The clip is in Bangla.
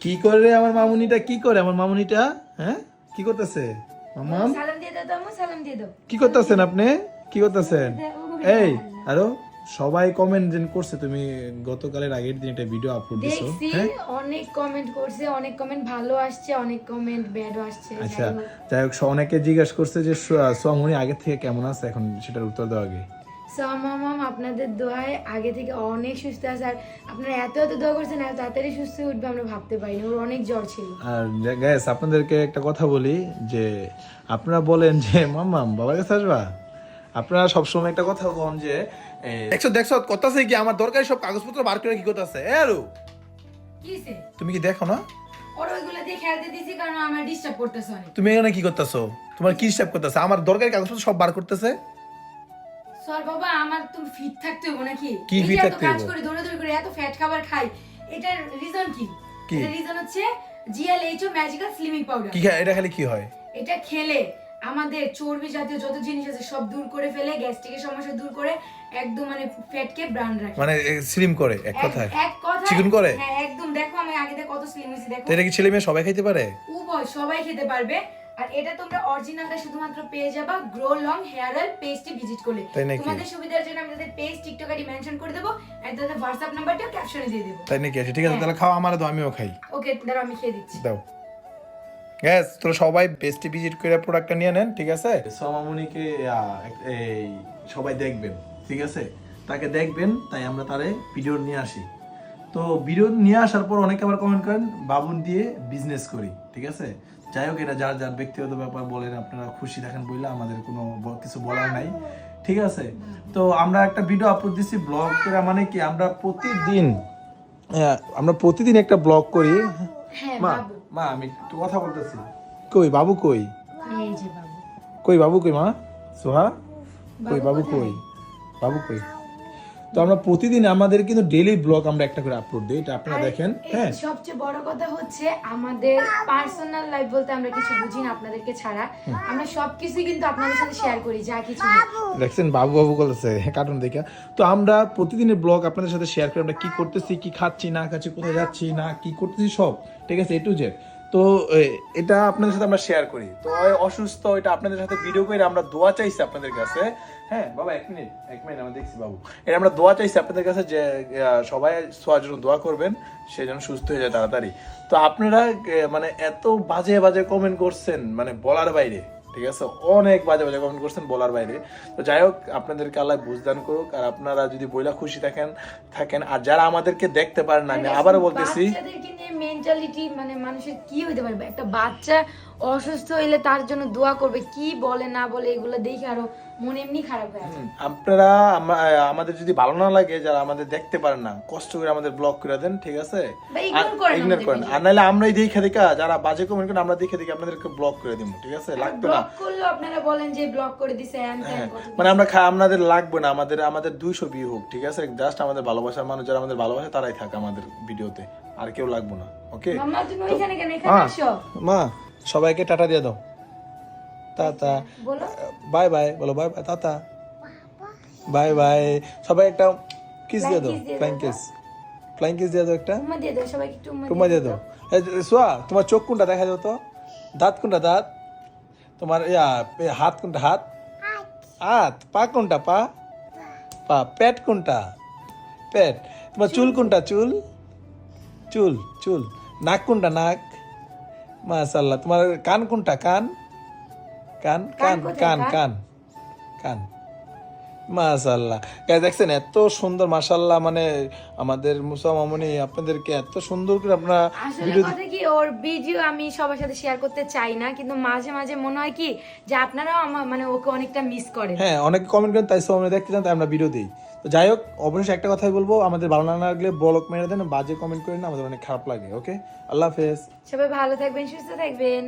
কি করে আমার মামুনিটা? কি করে আমার মামুনিটা? হ্যাঁ? কি করতেছে? মামাম সালাম দিয়ে দাও তো সালাম দিয়ে দাও। কি করতেছেন আপনি? কি করতেছেন? এই আরও সবাই কমেন্ট যেন করছে তুমি গতকালের আগের দিন একটা ভিডিও আপলোড দিছো হ্যাঁ? অনেক কমেন্ট করছে অনেক কমেন্ট ভালো আসছে অনেক কমেন্ট ব্যাডও আসছে আচ্ছা যাই হোক। অনেকে জিজ্ঞাসা করছে যে স- সোয়ামনি আগে থেকে কেমন আছে? এখন সেটার উত্তর দেওয়া আগে। মামাম আপনাদের দোয়ায় আগে থেকে অনেক সুস্থ আছে। আর আপনারা এত এত দোয়া করছেন এত তাড়াতাড়ি সুস্থ উঠবে আমরা ভাবতে পারিনি। ওর অনেক জ্বর ছিল। আর গ্যাস আপনাদেরকে একটা কথা বলি যে আপনারা বলেন যে মাম্মাম বাবার কাছে আসবা? আপনারা সবসময় একটা কথা বলেন যে দেখছ দেখছ করতেছে কি? আমার দরকারি সব কাগজপত্র বার করে কি করতেছে? এ আরু। কি তুমি কি দেখো না? ওর ওইগুলো দিয়ে খেলতে দিছি কারণ আমরা ডিস্টার্ব করতেছে অনেক। তুমি এখানে কি করতেছো? তোমার কি হিসাব করতেছে? আমার দরকারি কাগজপত্র সব বার করতেছে? সর বাবা আমার তুমি ফিট থাকতে হবে নাকি? কি fit থাকতে কাজ? করে দৌড়াদৌড়ি করে এত ফ্যাট খাবার খাই এটার রিজন কি? এটার রিজন হচ্ছে জিএলএইচও ম্যাজিক্যাল স্লিমিং পাউডার কি এটা খালি কি হয়? এটা খেলে আমাদের চর্বি জাতীয় যত জিনিস আছে সব দূর করে ফেলে গ্যাস্ট্রিকের সমস্যা দূর করে একদম মানে ফ্যাটকে ব্রান রাখে। মানে স্লিম করে এক কথায়। এক কথায় চিকন করে? হ্যাঁ একদম। দেখো আমি আগে থেকে কত স্লিম হয়েছি দেখো। এটা কি ছেলে মেয়ে সবাই খাইতে পারে? উভয় সবাই খেতে পারবে। আর এটা তোমরা অরিজিনালটা শুধুমাত্র পেয়ে যাবা গ্রো লং হেয়ার অয়েল পেজটি ভিজিট করলে। তোমাদের সুবিধার জন্য আমি তাদের পেজ টিকটক আইডি মেনশন করে দেবো আর তাদের হোয়াটসঅ্যাপ নাম্বারটাও ক্যাপশনে দিয়ে দেবো। তাই নাকি? আছে ঠিক আছে তাহলে খাও আমার তো আমিও খাই। ওকে দাঁড়াও আমি খেয়ে দিচ্ছি। দাও। গ্যাস তোরা সবাই পেজটি ভিজিট করে প্রোডাক্টটা নিয়ে নেন ঠিক আছে? সোমামুনিকে এই সবাই দেখবেন ঠিক আছে? তাকে দেখবেন তাই আমরা তারে ভিডিও নিয়ে আসি। তো ভিডিও নিয়ে আসার পর অনেকে আবার কমেন্ট করেন বাবুন দিয়ে বিজনেস করি ঠিক আছে? যাই হোক এটা যার যার ব্যক্তিগত ব্যাপার বলেন আপনারা খুশি থাকেন বললে আমাদের কোনো কিছু বলার নাই। ঠিক আছে? তো আমরা একটা ভিডিও আপলোড দিচ্ছি ব্লগ করে মানে কি? আমরা প্রতিদিন আহ, আমরা প্রতিদিন একটা ব্লগ করি। হ্যাঁ মা মা আমি একটু কথা বলতেছি। কই বাবু কই? এই যে বাবু। কই বাবু কই মা? সোহা? কই বাবু কই? বাবু কই? তো আমরা প্রতিদিন আমাদের কিন্তু ডেইলি ব্লগ আমরা একটা করে আপলোড দিই এটা আপনারা দেখেন হ্যাঁ। সবচেয়ে বড় কথা হচ্ছে আমাদের পার্সোনাল লাইফ বলতে আমরা কিছু বুঝি না আপনাদেরকে ছাড়া। আমরা সবকিছু কিন্তু আপনাদের সাথে শেয়ার করি যা কিছু। দেখছেন বাবু বাবু বলতেছে কার্টুন দেখে। তো আমরা প্রতিদিনের ব্লগ আপনাদের সাথে শেয়ার করি আমরা কি করতেছি কি খাচ্ছি না খাচ্ছি কোথায় যাচ্ছি না কি করতেছি সব ঠিক আছে এ টু জেড তো এটা আপনাদের সাথে আমরা শেয়ার করি। তো অসুস্থ এটা আপনাদের সাথে ভিডিও করে আমরা দোয়া চাইছি আপনাদের কাছে। হ্যাঁ বাবা এক মিনিট এক মিনিট আমরা দেখছি বাবু। এটা আমরা দোয়া চাইছি আপনাদের কাছে যে সবাই সোয়ার জন্য দোয়া করবেন সে যেন সুস্থ হয়ে যায় তাড়াতাড়ি। তো আপনারা মানে এত বাজে বাজে কমেন্ট করছেন মানে বলার বাইরে ঠিক আছে? অনেক বাজে বাজে কমেন্ট করছেন বলার বাইরে। তো যাই হোক আপনাদেরকে আল্লাহ বুঝদান করুক আর আপনারা যদি বইলা খুশি থাকেন থাকেন আর যারা আমাদেরকে দেখতে পারেন না আমি আবারও বলতেছি মেন্টালিটি মানে মানুষের কি হইতে পারবে? একটা বাচ্চা অসুস্থ হইলে তার জন্য দোয়া করবে। কি বলে না বলে এগুলো দেখে আরও মন এমনি খারাপ হয়ে আছে আপনারা আমাদের যদি ভালো না লাগে যারা আমাদের দেখতে পারেন না কষ্ট করে আমাদের ব্লক করে দেন ঠিক আছে? ইগনোর করেন আর নাহলে আমরাই দেখে দেখা যারা বাজে কমেন্ট করেন আমরা দেখে দেখে আপনাদেরকে ব্লক করে দিব ঠিক আছে? লাগবে না। ব্লক করল আপনারা বলেন যে ব্লক করে দিছে হ্যাঁ, মানে আমরা আমাদের লাগবে না আমাদের আমাদের দুইশো ভিউ হোক ঠিক আছে? জাস্ট আমাদের ভালোবাসার মানুষ যারা আমাদের ভালোবাসে তারাই থাকে আমাদের ভিডিওতে আর কেউ লাগবে না ওকে মাম্মা তুমি ওইখানে কেন? এখানে আসো। মা সবাইকে টাটা দিয়ে দাও। টাটা। বাই বাই বলো bye bye tata. Bye bye. সবাই একটা কিস দিয়ে দাও ফ্লাইং কিস ফ্লাইং কিস দিয়ে দাও একটা। উম্মা দিয়ে দাও সোয়া তোমার চোখ কোনটা দেখা যাও তো? দাঁত কোনটা দাঁত? তোমার ইয়া হাত কোনটা হাত? হাত। পা কোনটা পা? পা। পেট কোনটা? পেট। তোমার চুল। কোনটা চুল? চুল চুল। নাক কোনটা নাক? মাশাল্লাহ তোমার কান কোনটা? কান? কান? কান কান? কান কান। মাশাল্লাহ দেখছেন এত সুন্দর মাশাল্লাহ মানে আমাদের মুসা মামনি আপনাদেরকে এত সুন্দর করে আপনারা ভিডিও কি ওর ভিডিও আমি সবার সাথে শেয়ার করতে চাই না কিন্তু মাঝে মাঝে মনে হয় কি যে আপনারাও আমার মানে ওকে অনেকটা মিস করেন। হ্যাঁ অনেকে কমেন্ট করেন তাই সব দেখতে চান তাই আমরা ভিডিও দিই। তো যাই হোক অবশ্যই একটা কথাই বলব আমাদের ভালো না লাগলে ব্লক মেরে দেন বাজে কমেন্ট করেন না আমাদের অনেক খারাপ লাগে ওকে আল্লাহ হাফেজ। সবাই ভালো থাকবেন সুস্থ থাকবেন।